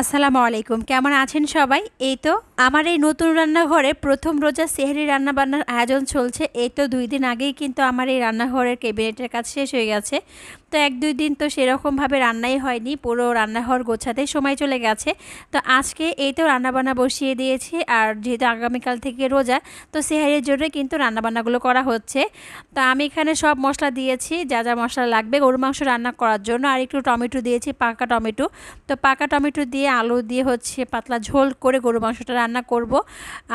আসসালামু আলাইকুম। কেমন আছেন সবাই? এই তো আমার এই নতুন রান্নাঘরে প্রথম রোজা সেহরি রান্না বান্নার আয়োজন চলছে। এই তো দুই দিন আগেই কিন্তু আমার এই রান্নাঘরের ক্যাবিনেটের কাজ শেষ হয়ে গেছে। তো এক দুই দিন তো সেরকমভাবে রান্নাই হয়নি, পুরো রান্নাঘর গোছাতেই সময় চলে গেছে। তো আজকে এই তো রান্নাবান্না বসিয়ে দিয়েছি আর যেহেতু আগামীকাল থেকে রোজা, তো সেহারির জন্য কিন্তু রান্নাবান্নাগুলো করা হচ্ছে। তো আমি এখানে সব মশলা দিয়েছি, যা যা মশলা লাগবে। গরু মাংস রান্না করার জন্য আর একটু টমেটো দিয়েছি, পাকা টমেটো। তো পাকা টমেটো দিয়ে আলু দিয়ে হচ্ছে পাতলা ঝোল করে গরু মাংসটা রান্না করব।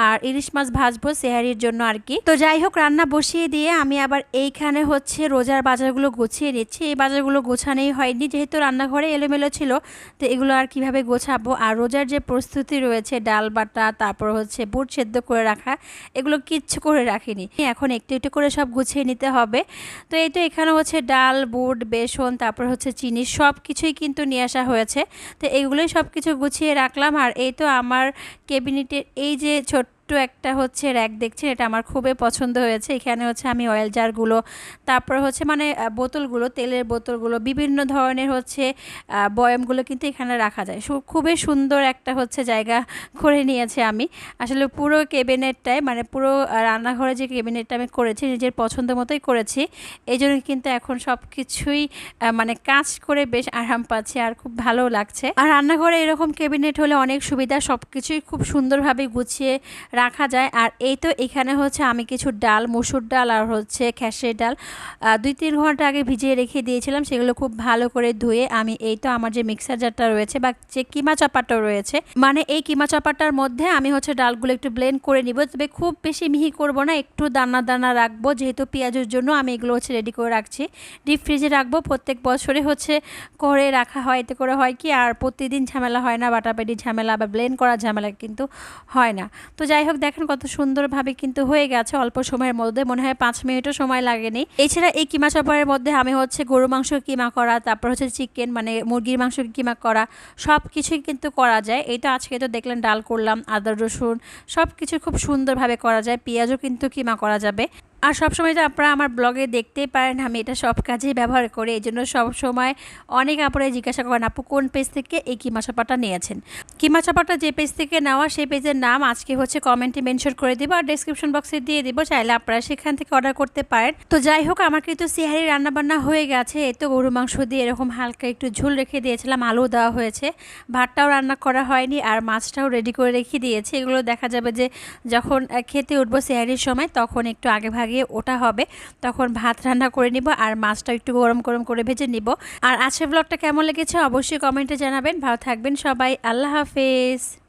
আর ইলিশ মাছ ভাজবো সেহারির জন্য আর কি। তো যাই হোক, রান্না বসিয়ে দিয়ে আমি আবার এইখানে হচ্ছে রোজার বাজারগুলো গুছিয়ে নিচ্ছি। এই বাজারগুলো গোছানোই হয়নি, যেহেতু রান্নাঘরে এলোমেলো ছিল, তো এগুলো আর কীভাবে গোছাবো? আর রোজার যে প্রস্তুতি রয়েছে, ডাল বাটা, তারপর হচ্ছে বুট সেদ্ধ করে রাখা, এগুলো কিচ্ছু করে রাখিনি। এখন একটু একটু করে সব গুছিয়ে নিতে হবে। তো এই তো এখানে হচ্ছে ডাল, বুট, বেসন, তারপর হচ্ছে চিনি সব কিছুই কিন্তু নিয়ে আসা হয়েছে। তো এগুলোই সব কিছু গুছিয়ে রাখলাম আর এই তো আমার কেবিনেটের এই যে ছোট্ট একটা হচ্ছে র্যাক দেখছেন? এটা আমার খুবই পছন্দ হয়েছে। এখানে হচ্ছে আমি অয়েল জারগুলো তারপর হচ্ছে মানে বোতলগুলো, তেলের বোতলগুলো, বিভিন্ন ধরনের হচ্ছে বয়ামগুলো কিন্তু এখানে রাখা যায়। খুবই সুন্দর একটা হচ্ছে জায়গা করে নিয়েছে আমি। আসলে পুরো ক্যাবিনেটটাই মানে পুরো রান্নাঘরে যে ক্যাবিনেটটা আমি করেছি, নিজের পছন্দ মতোই করেছি। এই জন্য কিন্তু এখন সব কিছুই মানে কাজ করে বেশ আরাম পাচ্ছি আর খুব ভালো লাগছে। আর রান্নাঘরে এরকম ক্যাবিনেট হলে অনেক সুবিধা সব কিছুই খুব সুন্দরভাবে গুছিয়ে রাখা যায়। আর এই তো এখানে হচ্ছে আমি কিছু ডাল, মসুর ডাল আর হচ্ছে খেসের ডাল দুই তিন ঘণ্টা আগে ভিজিয়ে রেখে দিয়েছিলাম, সেগুলো খুব ভালো করে ধুয়ে আমি এই তো আমার যে মিক্সার জারটা রয়েছে বা যে কিমা চাপাটা রয়েছে মানে এই কিমা চাপাটার মধ্যে আমি হচ্ছে ডালগুলো একটু ব্লেন্ড করে নিব। তবে খুব বেশি মিহি করব না, একটু দানা দানা রাখব, যেহেতু পেঁয়াজের জন্য আমি এগুলো হচ্ছে রেডি করে রাখছি। ডিপ ফ্রিজে রাখব, প্রত্যেক বছরে হচ্ছে করে রাখা হয়, এতে করে হয় কি আর প্রতিদিন ঝামেলা হয় না, বাটাবাটি ঝামেলা বা ব্লেন্ড করা ঝামেলা কিন্তু হয় না। তো যাই হোক দেখেন কত সুন্দরভাবে কিন্তু হয়ে গেছে অল্প সময়ের মধ্যে। মনে হয় পাঁচ মিনিটও সময় লাগেনি। এছাড়া এই কিমা চপারের মধ্যে আমি হচ্ছে গরু মাংস কিমা করা, তারপর হচ্ছে চিকেন মানে মুরগির মাংস কিমা করা সব কিছুই কিন্তু করা যায়। এটা আজকে তো দেখলেন ডাল করলাম, আদা রসুন সব কিছু খুব সুন্দরভাবে করা যায়, পেঁয়াজও কিন্তু কিমা করা যাবে। আর সবসময় তো আপনারা আমার ব্লগে দেখতেই পারেন, আমি এটা সব কাজেই ব্যবহার করি। এই জন্য সবসময় অনেক আপুরে জিজ্ঞাসা করেন, আপু, কোন পেজ থেকে এই কিমা চাপাটা নিয়েছেন? কিমা চাপাটা যে পেজ থেকে নেওয়া, সেই পেজের নাম আজকে হচ্ছে কমেন্টে মেনশন করে দিব আর ডিসক্রিপশন বক্সে দিয়ে দেবো। চাইলে আপনারা সেখান থেকে অর্ডার করতে পারেন। তো যাই হোক, আমার কিন্তু সিহারি রান্নাবান্না হয়ে গেছে। এই তো গরু মাংস দিয়ে এরকম হালকা একটু ঝোল রেখে দিয়েছিলাম, আলু দেওয়া হয়েছে। ভাতটাও রান্না করা হয়নি আর মাছটাও রেডি করে রেখে দিয়েছি। এগুলো দেখা যাবে যে যখন খেতে উঠবো সিহারির সময়, তখন একটু আগে ভাগে লাগিয়ে ওটা হবে। তখন ভাত রান্না করে নিব আর মাছটা একটু গরম গরম করে ভেজে নিব। আর আজকের ব্লগটা কেমন লেগেছে অবশ্যই কমেন্টে জানাবেন। ভালো থাকবেন সবাই। আল্লাহ হাফেজ।